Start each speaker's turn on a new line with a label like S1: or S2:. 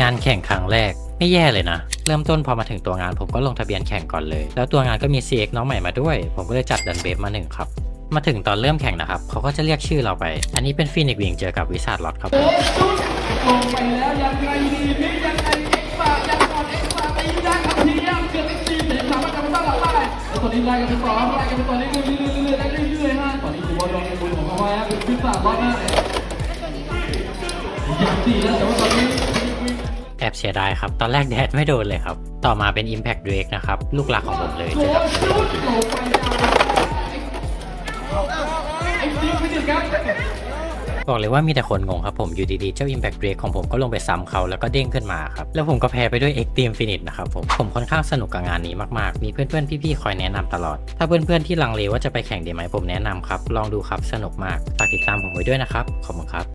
S1: งานแข่งครั้งแรกไม่แย่เลยนะ เริ่มต้นพอมาถึงตัวงานผมก็ลงทะเบียนแข่งก่อนเลย แล้วตัวงานก็มี CX น้องใหม่มาด้วย ผมก็เลยจัดดันเบฟมาหนึ่งครับ มาถึงตอนเริ่มแข่งนะครับ เขาก็จะเรียกชื่อเราไป อันนี้เป็นฟีนิกวิงเจอกับวิสาดล็อตครับ
S2: ลงไปแล้วยังไงดีนี่ยังไงเอ็กซ์ตร้ายังก่อนเอ็กซ์ตร้าตีได้ครับทียมเกือบเอ็กซ์ตรีมสามารถจะมาตั้งหลักได้แล้วตอนนี้ไล่กันไปต่อไล่กันไปต่อเรื่อยๆเรื่อยๆเรื่อยๆฮะตอนนี้ถือว่าลงในมือของเขาไว้ครับเป็นพิศาจร้อยหน้าเลยอย่างดีนะ แอ
S1: บเสียดายครับ ตอนแรกแดดไม่โดนเลยครับ ต่อมาเป็น Impact Drake นะครับ ลูกหลักของผมเลยเจอกับ
S2: อกไม่ถึงครั
S1: บอกเลยว่ามีแต่คนงงครับผมอยู่ดีๆ เจ้า Impact Drake ของผมก็ลงไปซ้ำเขาแล้วก็เด้งขึ้นมาครับ แล้วผมก็แพ้ไปด้วย Extreme Finish นะครับผม ผมค่อนข้างสนุกกับงานนี้มากๆ มีเพื่อนๆ พี่ๆ คอยแนะนำตลอด ถ้าเพื่อนๆ ที่ลังเลว่าจะไปแข่งดีไหมผมแนะนำครับ ลองดูครับสนุกมาก ฝากติดตามผมไว้ด้วยนะครับ ขอบคุณครับ